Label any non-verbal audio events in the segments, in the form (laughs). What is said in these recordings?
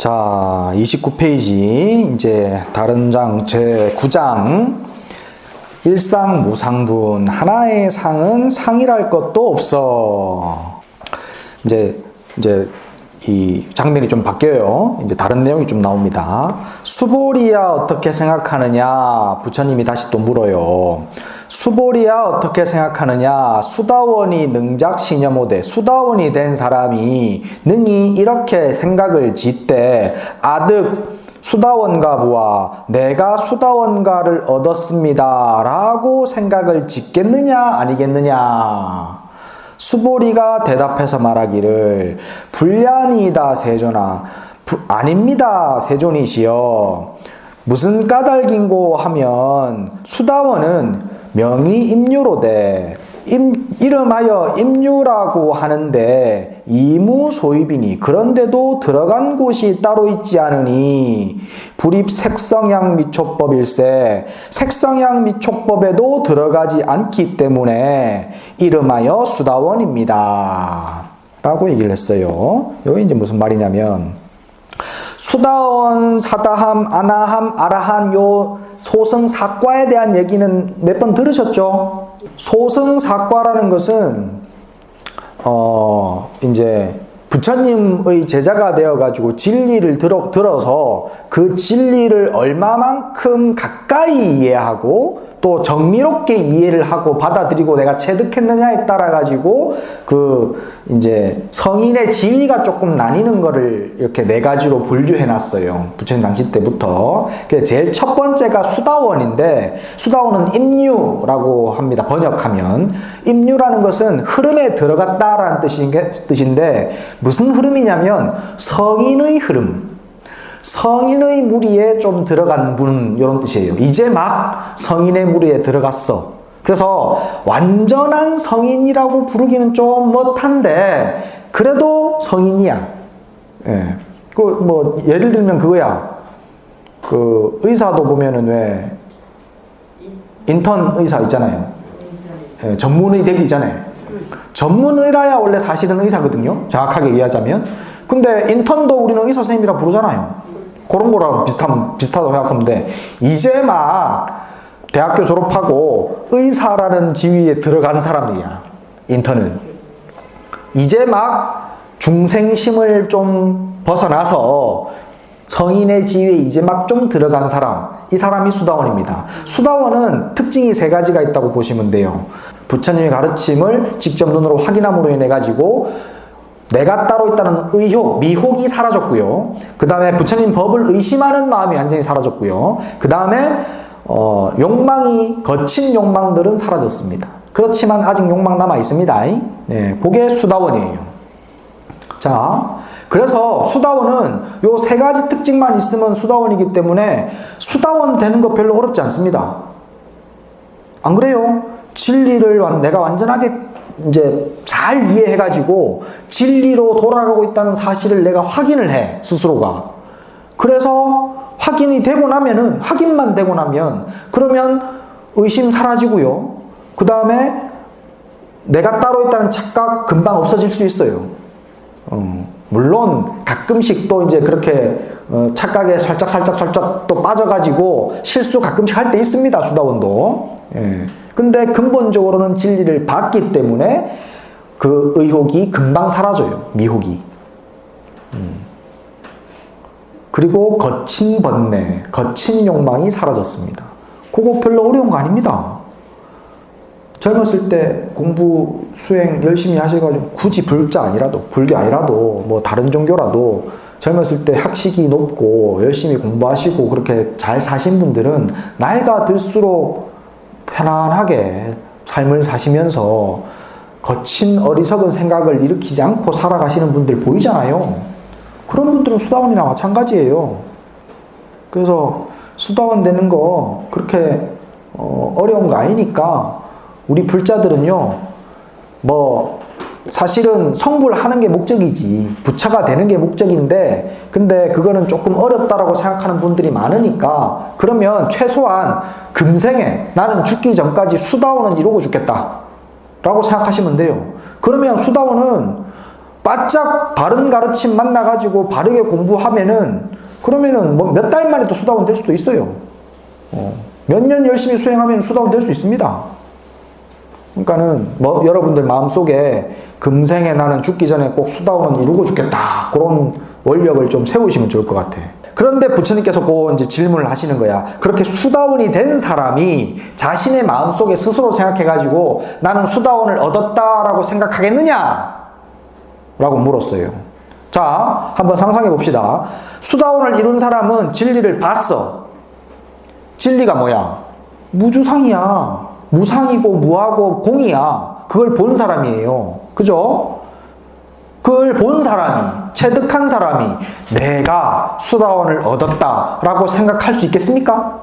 자, 29페이지 이제 다른 장 제 9장 일상 무상분 하나의 상은 상이랄 것도 없어. 이제 이제 이 장면이 좀 바뀌어요. 이제 다른 내용이 좀 나옵니다. 수보리야 어떻게 생각하느냐? 부처님이 다시 또 물어요. 수보리야 어떻게 생각하느냐? 수다원이 능작 시녀모대 수다원이 된 사람이 능히 이렇게 생각을 짓되 아득 수다원가 부와 내가 수다원가를 얻었습니다. 라고 생각을 짓겠느냐, 아니겠느냐. 수보리가 대답해서 말하기를 불량이다 세존아 부- 아닙니다 세존이시여 무슨 까닭인고 하면 수다원은 명의 임유로되 임, 이름하여 임유라고 하는데 이무소입이니 그런데도 들어간 곳이 따로 있지 않으니 불입 색성향 미촉법일세 색성향 미촉법에도 들어가지 않기 때문에 이름하여 수다원입니다. 라고 얘기를 했어요. 여기 이제 무슨 말이냐면 수다원, 사다함, 아나함, 아라함 요 소승사과에 대한 얘기는 몇 번 들으셨죠? 소승사과라는 것은 어 이제 부처님의 제자가 되어 가지고 진리를 들어, 들어서 그 진리를 얼마만큼 가까이 이해하고 또 정미롭게 이해를 하고 받아들이고 내가 체득했느냐에 따라 가지고 그 이제 성인의 지위가 조금 나뉘는 거를 이렇게 네 가지로 분류해 놨어요. 부처님 당시 때부터. 그래서 제일 첫 번째가 수다원인데 수다원은 임류라고 합니다. 번역하면 임류라는 것은 흐름에 들어갔다라는 뜻인데 무슨 흐름이냐면 성인의 흐름. 성인의 무리에 좀 들어간 분 이런 뜻이에요. 이제 막 성인의 무리에 들어갔어. 그래서 완전한 성인이라고 부르기는 좀 못한데 그래도 성인이야. 예. 그 뭐 예를 들면 그거야. 그 의사도 보면은 왜 인턴 의사 있잖아요. 예, 전문의 되기 있잖아요. 전문의라야 원래 사실은 의사거든요. 정확하게 얘기하자면. 근데 인턴도 우리는 의사 선생님이라 부르잖아요. 그런 거랑 비슷한, 비슷하다고 생각하면 돼. 이제 막 대학교 졸업하고 의사라는 지위에 들어간 사람들이야. 인턴은. 이제 막 중생심을 좀 벗어나서 성인의 지위에 이제 막 좀 들어간 사람, 이 사람이 수다원입니다. 수다원은 특징이 세 가지가 있다고 보시면 돼요. 부처님의 가르침을 직접 눈으로 확인함으로 인해 가지고 내가 따로 있다는 의혹, 미혹이 사라졌고요. 그 다음에 부처님 법을 의심하는 마음이 완전히 사라졌고요. 그 다음에 어, 욕망이 거친 욕망들은 사라졌습니다. 그렇지만 아직 욕망 남아 있습니다. 네, 그게 수다원이에요. 자, 그래서 수다원은 요 세 가지 특징만 있으면 수다원이기 때문에 수다원 되는 거 별로 어렵지 않습니다. 안 그래요? 진리를 완- 내가 완전하게 이제 잘 이해해가지고 진리로 돌아가고 있다는 사실을 내가 확인을 해, 스스로가. 그래서 확인이 되고 나면은, 확인만 되고 나면, 그러면 의심 사라지고요. 그 다음에 내가 따로 있다는 착각 금방 없어질 수 있어요. 어, 물론 가끔씩 또 이제 그렇게 어, 착각에 살짝 살짝 살짝 또 빠져가지고 실수 가끔씩 할 때 있습니다 수다원도. 예. 근데 근본적으로는 진리를 봤기 때문에 그 의혹이 금방 사라져요 미혹이. 음. 그리고 거친 번뇌, 거친 욕망이 사라졌습니다. 그거 별로 어려운 거 아닙니다. 젊었을 때 공부 수행 열심히 하셔가지고 굳이 불자 아니라도 불교 아니라도 뭐 다른 종교라도 젊었을 때 학식이 높고 열심히 공부하시고 그렇게 잘 사신 분들은 나이가 들수록 편안하게 삶을 사시면서 거친 어리석은 생각을 일으키지 않고 살아가시는 분들 보이잖아요. 그런 분들은 수다원이나 마찬가지예요. 그래서 수다원 되는 거 그렇게 어, 어려운 거 아니니까 우리 불자들은요, 뭐, 사실은 성불하는 게 목적이지, 부처가 되는 게 목적인데, 근데 그거는 조금 어렵다라고 생각하는 분들이 많으니까, 그러면 최소한 금생에 나는 죽기 전까지 수다원은 이루고 죽겠다. 라고 생각하시면 돼요. 그러면 수다원은 바짝 바른 가르침 만나가지고 바르게 공부하면은 그러면은 뭐 몇 달 만에 또 수다원 될 수도 있어요. 몇 년 열심히 수행하면 수다원 될 수 있습니다. 그러니까는 뭐 여러분들 마음속에 금생에 나는 죽기 전에 꼭 수다원은 이루고 죽겠다 그런 원력을 좀 세우시면 좋을 것 같아. 그런데 부처님께서 그 이제 질문을 하시는 거야. 그렇게 수다원이 된 사람이 자신의 마음속에 스스로 생각해가지고 나는 수다원을 얻었다라고 생각하겠느냐? 라고 물었어요. 자, 한번 상상해 봅시다. 수다원을 이룬 사람은 진리를 봤어. 진리가 뭐야? 무주상이야. 무상이고 무하고 공이야. 그걸 본 사람이에요. 그죠? 그걸 본 사람이, 체득한 사람이 내가 수다원을 얻었다라고 생각할 수 있겠습니까?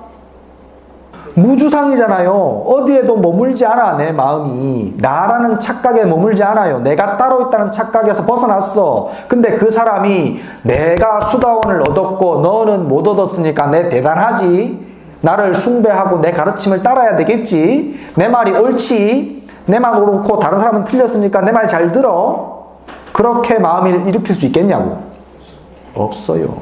무주상이잖아요. 어디에도 머물지 않아, 내 마음이. 나라는 착각에 머물지 않아요. 내가 따로 있다는 착각에서 벗어났어. 근데 그 사람이 내가 수다원을 얻었고 너는 못 얻었으니까 내 대단하지. 나를 숭배하고 내 가르침을 따라야 되겠지. 내 말이 옳지. 내 말 옳고 다른 사람은 틀렸으니까 내 말 잘 들어. 그렇게 마음을 일으킬 수 있겠냐고. 없어요.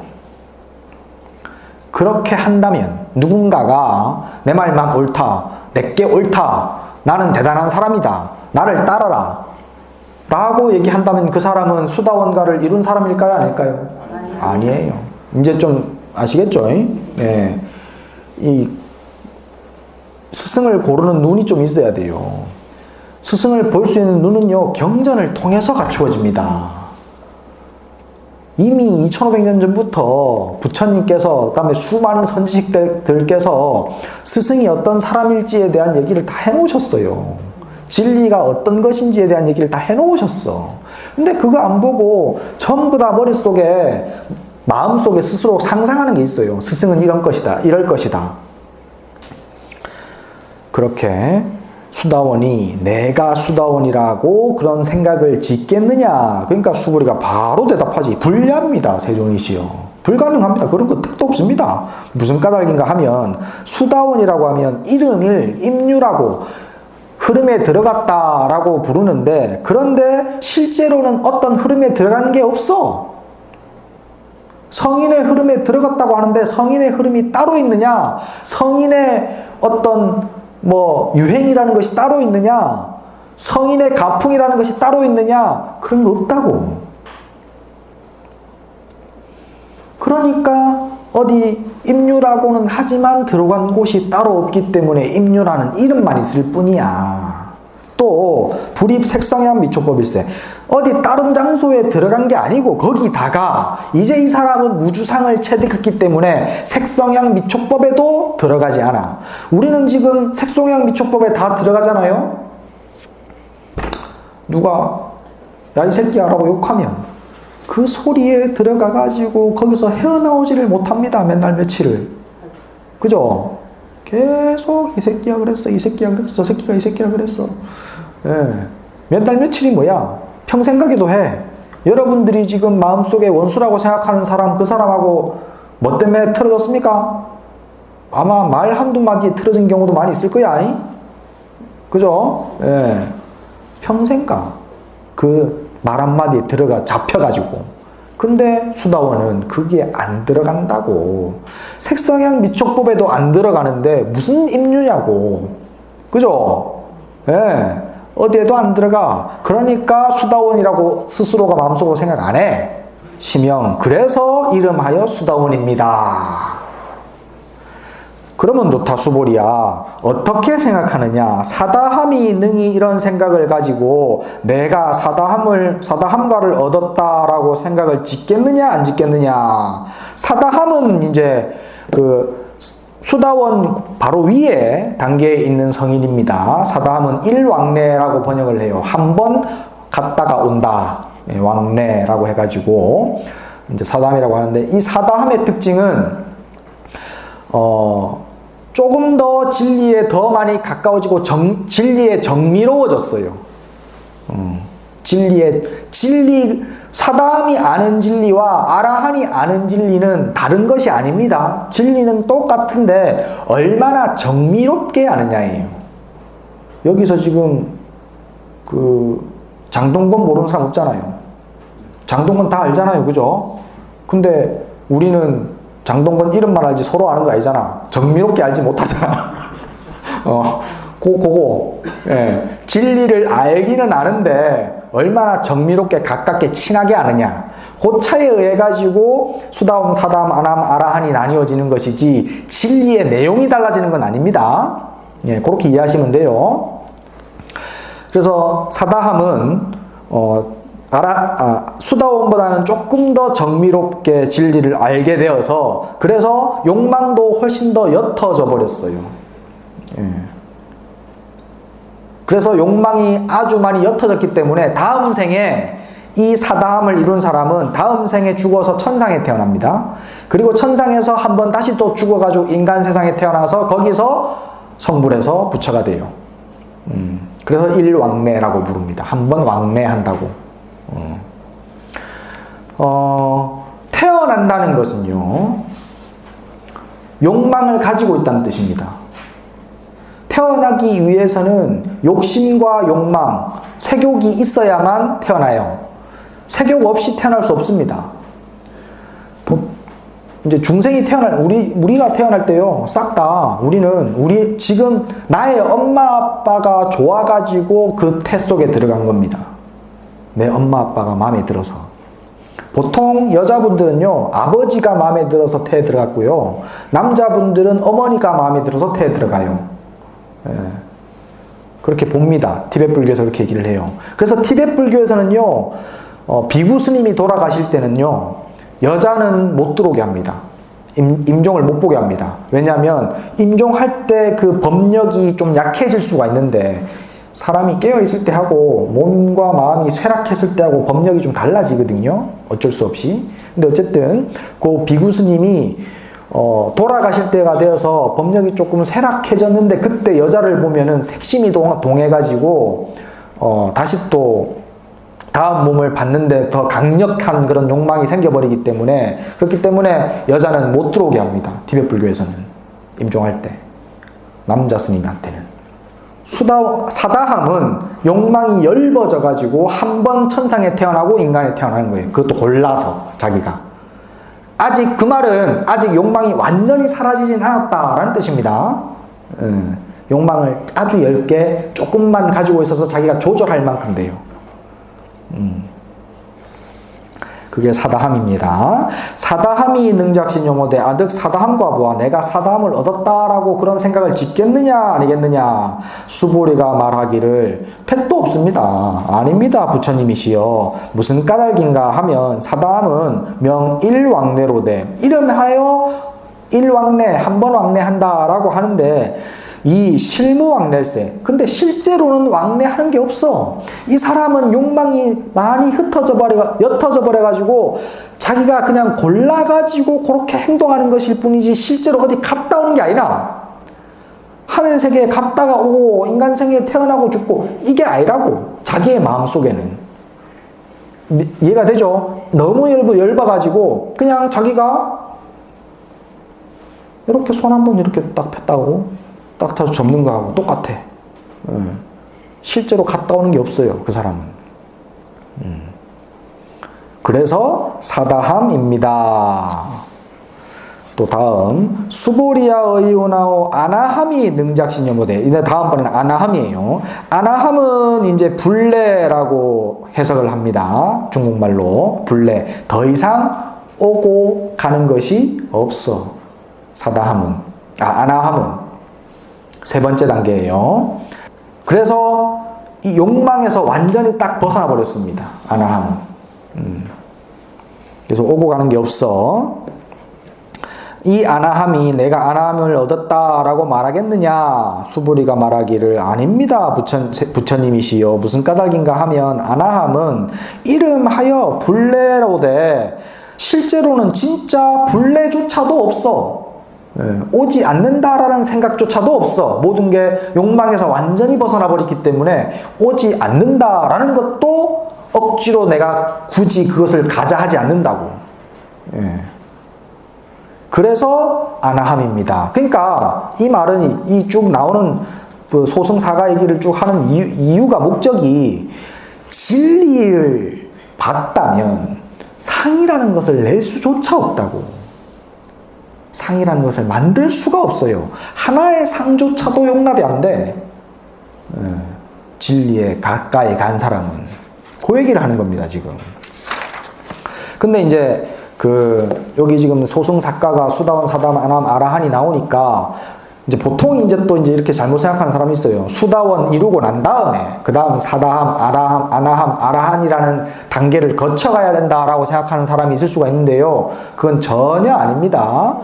그렇게 한다면 누군가가 내 말만 옳다, 내게 옳다, 나는 대단한 사람이다, 나를 따라라 라고 얘기한다면 그 사람은 수다원가를 이룬 사람일까요? 아닐까요? 아니에요. 이제 좀 아시겠죠? 예. 이 스승을 고르는 눈이 좀 있어야 돼요. 스승을 볼 수 있는 눈은요, 경전을 통해서 갖추어집니다. 이미 2500년 전부터 부처님께서 그 다음에 수많은 선지식들께서 스승이 어떤 사람일지에 대한 얘기를 다 해놓으셨어요. 진리가 어떤 것인지에 대한 얘기를 다 해놓으셨어. 근데 그거 안 보고 전부 다 머릿속에 마음속에 스스로 상상하는 게 있어요. 스승은 이런 것이다. 이럴 것이다. 그렇게 수다원이 내가 수다원이라고 그런 생각을 짓겠느냐. 그러니까 수구리가 바로 대답하지. 불리합니다. 세존이시여. 불가능합니다. 그런 거 뜻도 없습니다. 무슨 까닭인가 하면 수다원이라고 하면 이름을 임유라고 흐름에 들어갔다라고 부르는데 그런데 실제로는 어떤 흐름에 들어간 게 없어. 성인의 흐름에 들어갔다고 하는데 성인의 흐름이 따로 있느냐? 성인의 어떤 뭐 유행이라는 것이 따로 있느냐? 성인의 가풍이라는 것이 따로 있느냐? 그런 거 없다고. 그러니까 어디 임유라고는 하지만 들어간 곳이 따로 없기 때문에 임유라는 이름만 있을 뿐이야. 또 불입 색성향 미초법일세 어디 다른 장소에 들어간 게 아니고 거기다가 이제 이 사람은 무주상을 체득했기 때문에 색성향 미촉법에도 들어가지 않아. 우리는 지금 색성향 미촉법에 다 들어가잖아요. 누가 야 이 새끼야라고 욕하면 그 소리에 들어가 가지고 거기서 헤어나오지를 못합니다. 맨날 며칠을. 그죠? 계속 이 새끼야 그랬어. 이 새끼야 그랬어. 저 새끼가 이 새끼라 그랬어. 예. 몇 달 며칠이 뭐야? 평생 가기도 해. 여러분들이 지금 마음속에 원수라고 생각하는 사람, 그 사람하고 뭐 때문에 틀어졌습니까? 아마 말 한두 마디에 틀어진 경우도 많이 있을 거야, 아니? 그죠? 예. 평생 가. 그 말 한마디에 들어가 잡혀가지고. 근데 수다원은 그게 안 들어간다고. 색성향 미촉법에도 안 들어가는데 무슨 임류냐고. 그죠? 예. 어디에도 안 들어가. 그러니까 수다원이라고 스스로가 마음속으로 생각 안 해. 시명. 그래서 이름하여 수다원입니다. 그러면 좋다, 수보리야. 어떻게 생각하느냐? 사다함이 능히 이런 생각을 가지고 내가 사다함을, 사다함가를 얻었다라고 생각을 짓겠느냐, 안 짓겠느냐? 사다함은 이제 그 수다원 바로 위에 단계에 있는 성인입니다. 사다함은 일왕래라고 번역을 해요. 한 번 갔다가 온다. 예, 왕래라고 해가지고 이제 사다함이라고 하는데 이 사다함의 특징은 어 조금 더 진리에 더 많이 가까워지고 정, 진리에 정미로워졌어요. 음, 진리에 진리 사다함이 아는 진리와 아라한이 아는 진리는 다른 것이 아닙니다. 진리는 똑같은데 얼마나 정미롭게 아느냐예요. 여기서 지금 그 장동건 모르는 사람 없잖아요. 장동건 다 알잖아요. 그죠? 근데 우리는 장동건 이름만 알지 서로 아는 거 아니잖아. 정미롭게 알지 못하잖아. (laughs) 어, 고, 고거. 예. 진리를 알기는 아는데 얼마나 정미롭게 가깝게 친하게 아느냐. 그 차에 의해 가지고 수다움, 사담, 아남, 아라한이 나뉘어지는 것이지 진리의 내용이 달라지는 건 아닙니다. 예, 그렇게 이해하시면 돼요. 그래서 사다함은 어, 알아, 아, 수다원보다는 조금 더 정미롭게 진리를 알게 되어서 그래서 욕망도 훨씬 더 옅어져 버렸어요. 예. 그래서 욕망이 아주 많이 옅어졌기 때문에 다음 생에 이 사다함을 이룬 사람은 다음 생에 죽어서 천상에 태어납니다. 그리고 천상에서 한번 다시 또 죽어가지고 인간 세상에 태어나서 거기서 성불해서 부처가 돼요. 음, 그래서 일왕래라고 부릅니다. 한 번 왕래한다고. 어. 어, 태어난다는 것은요, 욕망을 가지고 있다는 뜻입니다. 태어나기 위해서는 욕심과 욕망, 색욕이 있어야만 태어나요. 색욕 없이 태어날 수 없습니다. 보- 이제 중생이 태어날 우리 우리가 태어날 때요 싹 다 우리는 우리 지금 나의 엄마 아빠가 좋아가지고 그 태 속에 들어간 겁니다. 내 엄마 아빠가 마음에 들어서 보통 여자분들은요 아버지가 마음에 들어서 태에 들어갔고요 남자분들은 어머니가 마음에 들어서 태에 들어가요. 예. 그렇게 봅니다. 티베트 불교에서 그렇게 얘기를 해요. 그래서 티베트 불교에서는요, 어, 비구 스님이 돌아가실 때는요, 여자는 못 들어오게 합니다. 임, 임종을 못 보게 합니다. 왜냐하면 임종할 때 그 법력이 좀 약해질 수가 있는데 사람이 깨어 있을 때 하고 몸과 마음이 쇠락했을 때 하고 법력이 좀 달라지거든요. 어쩔 수 없이. 근데 어쨌든 그 비구 스님이 어, 돌아가실 때가 되어서 법력이 조금 쇠락해졌는데 그때 여자를 보면은 색심이 동, 동해가지고 어, 다시 또 다음 몸을 받는데 더 강력한 그런 욕망이 생겨버리기 때문에 그렇기 때문에 여자는 못 들어오게 합니다. 티베트 불교에서는 임종할 때 남자 스님한테는 수다 사다함은 욕망이 열버져 가지고 한 번 천상에 태어나고 인간에 태어나는 거예요. 그것도 골라서 자기가 아직 그 말은 아직 욕망이 완전히 사라지진 않았다라는 뜻입니다. 예, 욕망을 아주 얇게 조금만 가지고 있어서 자기가 조절할 만큼 돼요. 음. 그게 사다함입니다. 사다함이 능작신 용어대 아득 사다함과 부하 내가 사다함을 얻었다라고 그런 생각을 짓겠느냐 아니겠느냐 수보리가 말하기를 택도 없습니다. 아닙니다 부처님이시여 무슨 까닭인가 하면 사다함은 명일왕래로되 이름하여 일왕래 한 번 왕래한다라고 하는데 이 실무 왕래일세. 근데 실제로는 왕래하는 게 없어. 이 사람은 욕망이 많이 흩어져 버려, 옅어져 버려가지고 자기가 그냥 골라가지고 그렇게 행동하는 것일 뿐이지 실제로 어디 갔다 오는 게 아니라 하늘 세계에 갔다가 오고 인간 세계에 태어나고 죽고 이게 아니라고 자기의 마음 속에는 이해가 되죠? 너무 열고 열봐가지고 그냥 자기가 이렇게 손 한 번 이렇게 딱 폈다고 딱 타서 접는 거하고 똑같아. 예. 실제로 갔다 오는 게 없어요. 그 사람은. 음. 그래서 사다함입니다. 또 다음 수보리아 의오나오 아나함이 능작신여모대 이제 다음번에는 아나함이에요. 아나함은 이제 불레라고 해석을 합니다. 중국말로 불레 더 이상 오고 가는 것이 없어. 사다함은 아 아나함은 세 번째 단계예요. 그래서 이 욕망에서 완전히 딱 벗어나 버렸습니다. 아나함은. 음. 그래서 오고 가는 게 없어. 이 아나함이 내가 아나함을 얻었다라고 말하겠느냐? 수부리가 말하기를 아닙니다. 부처, 부처님이시여. 무슨 까닭인가 하면 아나함은 이름하여 불레로되 실제로는 진짜 불레조차도 없어. 예, 오지 않는다라는 생각조차도 없어. 모든 게 욕망에서 완전히 벗어나 버렸기 때문에 오지 않는다라는 것도 억지로 내가 굳이 그것을 가자 하지 않는다고. 예. 그래서 아나함입니다. 그러니까 이 말은 이 쭉 나오는 그 소승사가 얘기를 쭉 하는 이유, 이유가 목적이 진리를 봤다면 상이라는 것을 낼 수조차 없다고. 상이라는 것을 만들 수가 없어요. 하나의 상조차도 용납이 안 돼. 예, 진리에 가까이 간 사람은. 그 얘기를 하는 겁니다, 지금. 근데 이제 그 여기 지금 소승 작가가 수다원 사담 아남 아라한이 나오니까 이제 보통 이제 또 이제 이렇게 잘못 생각하는 사람이 있어요. 수다원 이루고 난 다음에 그 다음 사다함, 아라함, 아나함, 아라한이라는 단계를 거쳐가야 된다라고 생각하는 사람이 있을 수가 있는데요. 그건 전혀 아닙니다.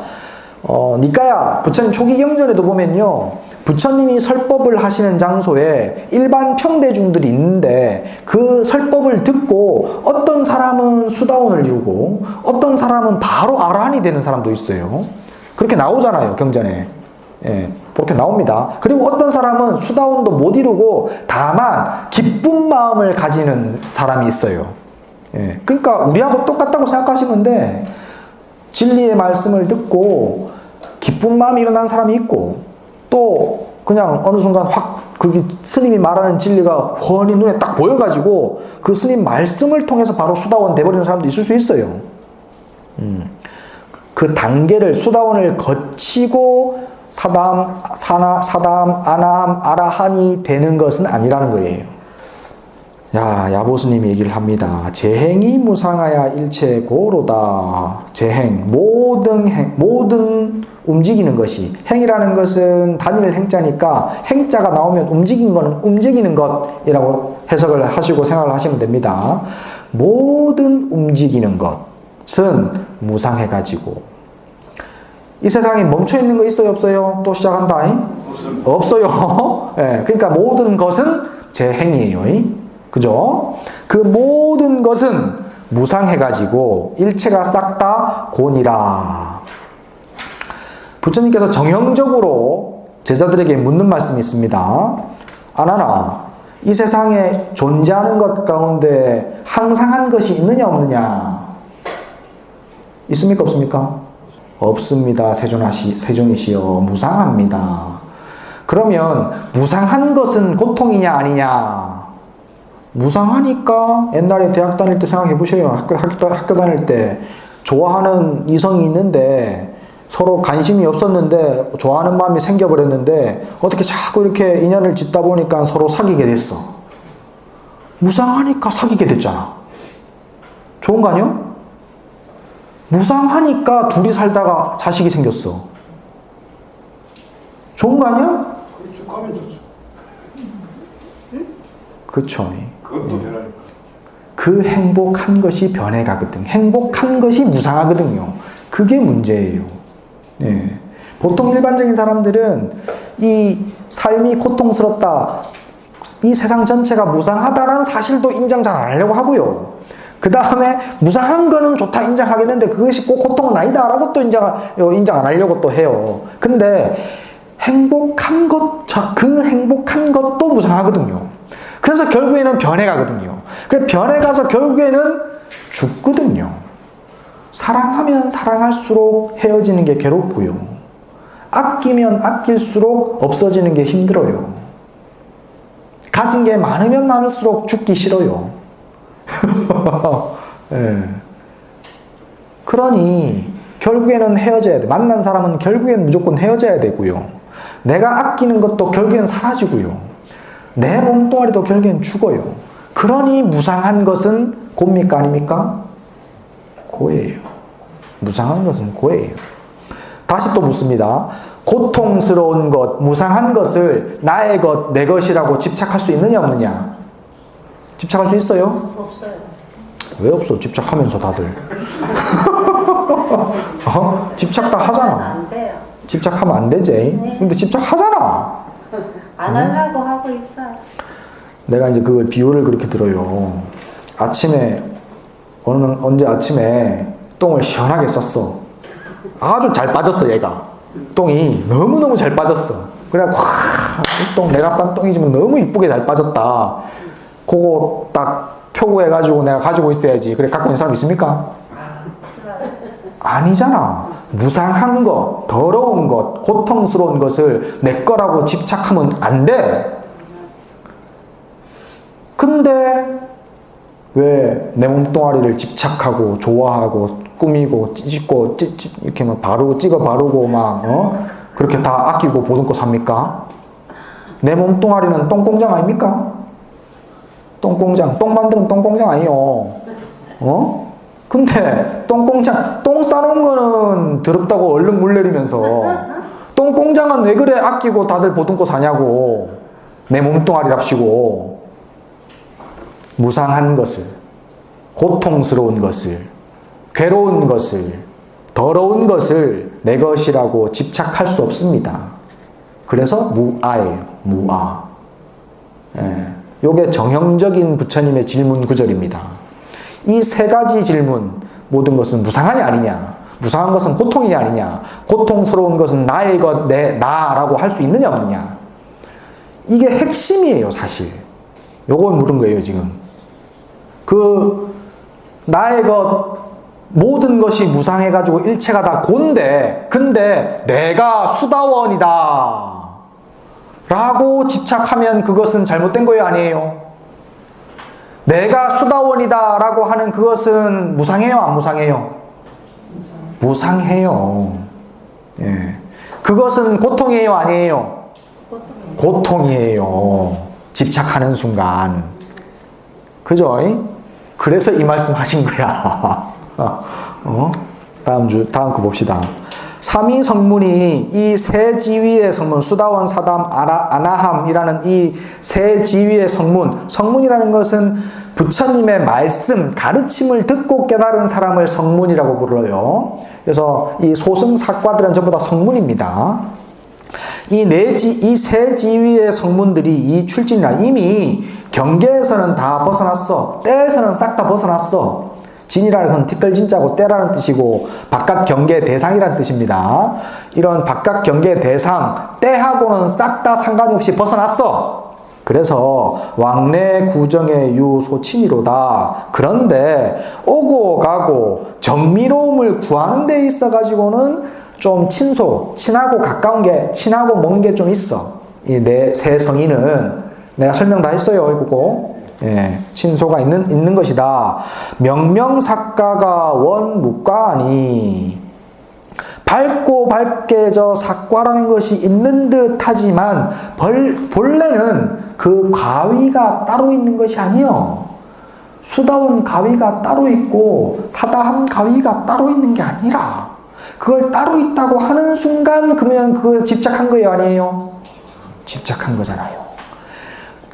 어, 니까야 부처님 초기 경전에도 보면요. 부처님이 설법을 하시는 장소에 일반 평대중들이 있는데 그 설법을 듣고 어떤 사람은 수다원을 이루고 어떤 사람은 바로 아라한이 되는 사람도 있어요. 그렇게 나오잖아요, 경전에. 예, 그렇게 나옵니다. 그리고 어떤 사람은 수다원도 못 이루고 다만 기쁜 마음을 가지는 사람이 있어요. 예, 그러니까 우리하고 똑같다고 생각하시면 돼. 진리의 말씀을 듣고 기쁜 마음이 일어난 사람이 있고 또 그냥 어느 순간 확 그게 스님이 말하는 진리가 훤히 눈에 딱 보여가지고 그 스님 말씀을 통해서 바로 수다원 돼버리는 사람도 있을 수 있어요. 음. 그 단계를 수다원을 거치고 사담, 사나, 사담, 아나함, 아라한이 되는 것은 아니라는 거예요. 야, 야보스님이 얘기를 합니다. 재행이 무상하야 일체 고로다. 재행, 모든 행, 모든 움직이는 것이. 행이라는 것은 단일 행자니까 행자가 나오면 움직인 거는 움직이는 것이라고 해석을 하시고 생각을 하시면 됩니다. 모든 움직이는 것은 무상해 가지고. 이 세상에 멈춰 있는 거 있어요, 없어요? 또 시작한다. 잉? 없어요. (laughs) 예, 그러니까 모든 것은 재행이에요. 잉? 그죠? 그 모든 것은 무상해가지고 일체가 싹 다 곤이라. 부처님께서 정형적으로 제자들에게 묻는 말씀이 있습니다. 아나나, 이 세상에 존재하는 것 가운데 항상한 것이 있느냐 없느냐? 있습니까 없습니까? 없습니다. 세존하시, 세존이시여 무상합니다. 그러면 무상한 것은 고통이냐 아니냐? 무상하니까 옛날에 대학 다닐 때 생각해 보세요. 학교, 학교, 학교 다닐 때 좋아하는 이성이 있는데 서로 관심이 없었는데 좋아하는 마음이 생겨버렸는데 어떻게 자꾸 이렇게 인연을 짓다 보니까 서로 사귀게 됐어. 무상하니까 사귀게 됐잖아. 좋은 거 아니야? 무상하니까 둘이 살다가 자식이 생겼어. 좋은 거 아니야? 쭉 가면 좋죠. 그쵸. 그것도 변하니까. 그 행복한 것이 변해가거든. 행복한 것이 무상하거든요. 그게 문제예요. 예. 보통 일반적인 사람들은 이 삶이 고통스럽다, 이 세상 전체가 무상하다라는 사실도 인정 잘 안 하려고 하고요. 그 다음에 무상한 거는 좋다 인정하겠는데 그것이 꼭 고통은 아니다 라고 또 인정, 인정 안 하려고 또 해요. 근데 행복한 것, 저- 그 행복한 것도 무상하거든요. 그래서 결국에는 변해가거든요. 그래 변해가서 결국에는 죽거든요. 사랑하면 사랑할수록 헤어지는 게 괴롭고요. 아끼면 아낄수록 없어지는 게 힘들어요. 가진 게 많으면 많을수록 죽기 싫어요. (laughs) 예. 그러니 결국에는 헤어져야 돼. 만난 사람은 결국엔 무조건 헤어져야 되고요. 내가 아끼는 것도 결국엔 사라지고요. 내 몸뚱아리도 결국엔 죽어요. 그러니 무상한 것은 곱니까 아닙니까? 고예요. 무상한 것은 고예요. 다시 또 묻습니다. 고통스러운 것, 무상한 것을 나의 것, 내 것이라고 집착할 수 있느냐 없느냐? 집착할 수 있어요? 없어요. 왜 없어? 집착하면서 다들. (laughs) 어? 집착 다 하잖아. 안 돼요. 집착하면 안 되지. 근데 집착하잖아. 안 하려고 하고 있어요. 내가 이제 그걸 비유를 그렇게 들어요. 아침에 어느 언제 아침에 똥을 시원하게 썼어. 아주 잘 빠졌어 얘가. 똥이 너무 너무 잘 빠졌어. 그래 와이똥 내가 싼 똥이지만 너무 이쁘게 잘 빠졌다. 그거 딱 표구해가지고 내가 가지고 있어야지. 그래 갖고 있는 사람 있습니까? 아니잖아. 무상한 것, 더러운 것, 고통스러운 것을 내 거라고 집착하면 안 돼. 근데 왜 내 몸뚱아리를 집착하고 좋아하고 꾸미고 찢고 이렇게 막 바르고 찍어 바르고 막 어? 그렇게 다 아끼고 보듬고 삽니까? 내 몸뚱아리는 똥공장 아닙니까? 똥공장 똥 만드는 똥공장 아니요 어? 근데 똥공장 똥 싸놓은 거는 더럽다고 얼른 물 내리면서 똥공장은 왜 그래 아끼고 다들 보듬고 사냐고 내 몸뚱아리랍시고 무상한 것을 고통스러운 것을 괴로운 것을 더러운 것을 내 것이라고 집착할 수 없습니다. 그래서 무아예요. 무아. 예. 요게 정형적인 부처님의 질문 구절입니다. 이 세 가지 질문, 모든 것은 무상하냐 아니냐, 무상한 것은 고통이냐 아니냐, 고통스러운 것은 나의 것, 내, 나라고 할 수 있느냐 없느냐. 이게 핵심이에요, 사실. 요걸 물은 거예요, 지금. 그, 나의 것, 모든 것이 무상해가지고 일체가 다 곤데, 근데 내가 수다원이다. 라고 집착하면 그것은 잘못된 거예요, 아니에요? 내가 수다원이다 라고 하는 그것은 무상해요, 안 무상해요? 무상해요. 예. 그것은 고통이에요, 아니에요? 고통이에요. 집착하는 순간. 그죠? 그래서 이 말씀 하신 거야. (laughs) 어? 다음 주, 다음 거 봅시다. 삼위 성문이 이 세 지위의 성문, 수다원, 사담, 아나, 아나 함이라는 이 세 지위의 성문, 성문이라는 것은 부처님의 말씀, 가르침을 듣고 깨달은 사람을 성문이라고 불러요. 그래서 이 소승 사과들은 전부 다 성문입니다. 이네 지, 이 세 지위의 성문들이 이 출진이라 이미 경계에서는 다 벗어났어. 때에서는 싹 다 벗어났어. 진이라는 건 티끌 진짜고 때라는 뜻이고 바깥 경계 대상이라는 뜻입니다. 이런 바깥 경계 대상 때하고는 싹 다 상관이 없이 벗어났어. 그래서 왕래 구정의 유소친이로다. 그런데 오고 가고 정미로움을 구하는 데 있어 가지고는 좀 친소, 친하고 가까운 게 친하고 먼 게 좀 있어. 이 내 세 성인은 내가 설명 다 했어요, 이거. 예, 친소가 있는, 있는 것이다. 명명삭가가 원묵가니. 밝고 밝게 저 사과라는 것이 있는 듯 하지만, 벌, 본래는 그 가위가 따로 있는 것이 아니요. 수다운 가위가 따로 있고, 사다한 가위가 따로 있는 게 아니라, 그걸 따로 있다고 하는 순간, 그러면 그걸 집착한 거예요, 아니에요? 집착한 거잖아요.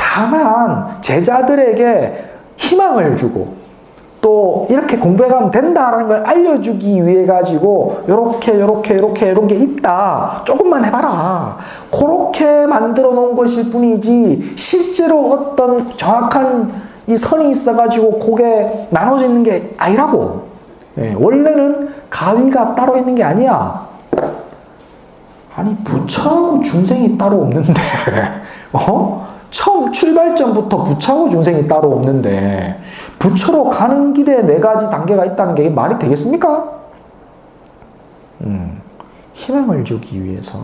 다만 제자들에게 희망을 주고 또 이렇게 공부해가면 된다라는 걸 알려주기 위해 가지고 요렇게 요렇게 요렇게 이런 게 있다. 조금만 해봐라. 그렇게 만들어 놓은 것일 뿐이지 실제로 어떤 정확한 이 선이 있어 가지고 그게 나눠져 있는 게 아니라고. 예, 원래는 가위가 따로 있는 게 아니야. 아니 부처하고 중생이 따로 없는데. (laughs) 어? 처음 출발점부터 부처하고 중생이 따로 없는데 부처로 가는 길에 네 가지 단계가 있다는 게 말이 되겠습니까? 음, 희망을 주기 위해서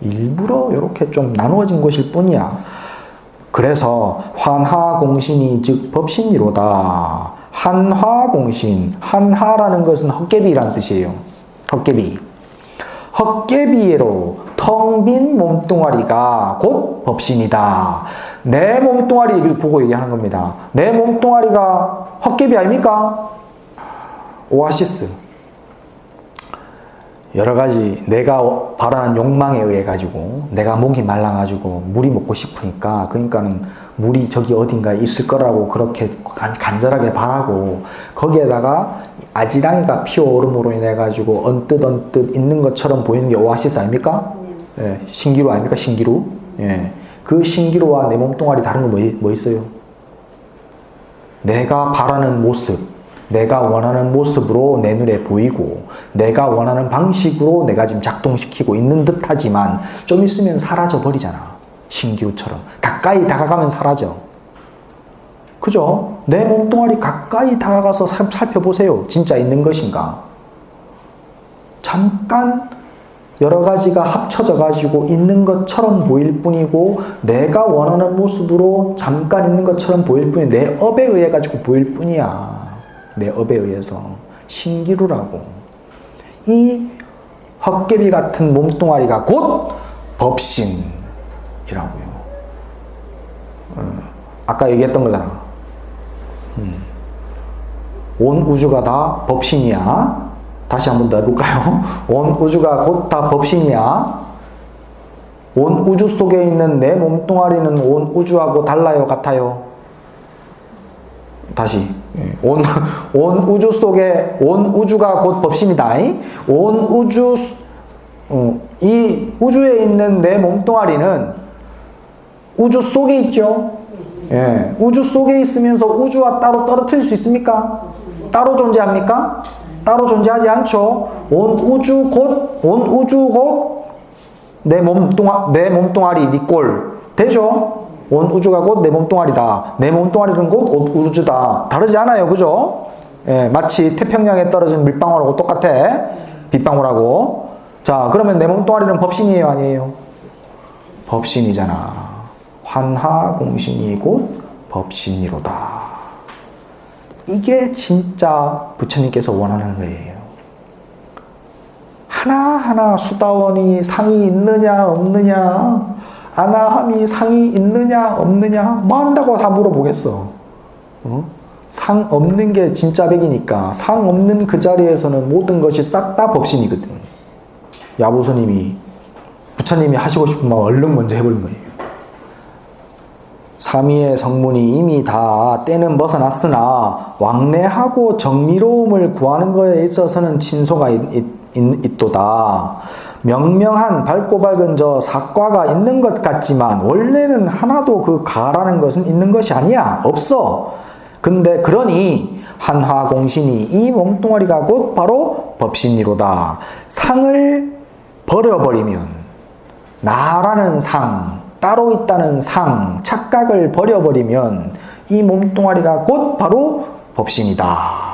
일부러 이렇게 좀 나누어진 것일 뿐이야. 그래서 환하공신이 즉 법신이로다. 한화공신, 한하라는 것은 헛개비란 뜻이에요. 헛개비. 헛개비로 텅 빈 몸뚱아리가 곧 법신이다. 내 몸뚱아리를 보고 얘기하는 겁니다. 내 몸뚱아리가 헛개비 아닙니까? 오아시스. 여러 가지 내가 바라는 욕망에 의해 가지고 내가 목이 말라 가지고 물이 먹고 싶으니까 그러니까는 물이 저기 어딘가에 있을 거라고 그렇게 간, 간절하게 바라고 거기에다가 아지랑이가 피어오름으로 인해 가지고 언뜻 언뜻 있는 것처럼 보이는 게 오아시스 아닙니까? 예, 신기루 아닙니까? 신기루. 예. 그 신기루와 내 몸뚱아리 다른 거 뭐, 뭐 있어요? 내가 바라는 모습, 내가 원하는 모습으로 내 눈에 보이고, 내가 원하는 방식으로 내가 지금 작동시키고 있는 듯 하지만, 좀 있으면 사라져 버리잖아. 신기루처럼. 가까이 다가가면 사라져. 그죠? 내 몸뚱아리 가까이 다가가서 살펴보세요. 진짜 있는 것인가? 잠깐 여러 가지가 합쳐져 가지고 있는 것처럼 보일 뿐이고 내가 원하는 모습으로 잠깐 있는 것처럼 보일 뿐이 내 업에 의해 가지고 보일 뿐이야. 내 업에 의해서 신기루라고. 이 헛개비 같은 몸뚱아리가 곧 법신이라고요. 어, 아까 얘기했던 거잖아. 음. 온 우주가 다 법신이야. 다시 한 번 더 해볼까요? (laughs) 온 우주가 곧 다 법신이야. 온 우주 속에 있는 내 몸뚱아리는 온 우주하고 달라요, 같아요? 다시. 예. 온, (laughs) 온 우주 속에, 온 우주가 곧 법신이다. 이? 온 우주, 어, 이 우주에 있는 내 몸뚱아리는 우주 속에 있죠? 예. 우주 속에 있으면서 우주와 따로 떨어뜨릴 수 있습니까? 따로 존재합니까? 따로 존재하지 않죠. 온 우주 곧, 온 우주 곧, 내 몸뚱아, 내 몸뚱아리, 니꼴. 되죠? 온 우주가 곧 내 몸뚱아리다. 내 몸뚱아리는 곧온 우주다. 다르지 않아요. 그죠? 예, 마치 태평양에 떨어진 밀방울하고 똑같아. 빗방울하고. 자, 그러면 내 몸뚱아리는 법신이에요? 아니에요? 법신이잖아. 환하 공신이 곧 법신이로다. 이게 진짜 부처님께서 원하는 거예요. 하나하나 수다원이 상이 있느냐 없느냐 아나함이 상이 있느냐 없느냐 뭐 한다고 다 물어보겠어. 어? 상 없는 게 진짜 백이니까 상 없는 그 자리에서는 모든 것이 싹 다 법신이거든. 야보스님이 부처님이 하시고 싶은 말 얼른 먼저 해버린 거예요. 삼위의 성문이 이미 다 때는 벗어났으나 왕래하고 정미로움을 구하는 것에 있어서는 친소가 있, 있, 있, 있도다. 명명한 밝고 밝은 저 사과가 있는 것 같지만 원래는 하나도 그 가라는 것은 있는 것이 아니야. 없어. 근데 그러니 한화 공신이 이 몸뚱아리가 곧 바로 법신이로다. 상을 버려버리면 나라는 상, 따로 있다는 상, 착각을 버려버리면 이 몸뚱아리가 곧 바로 법신이다.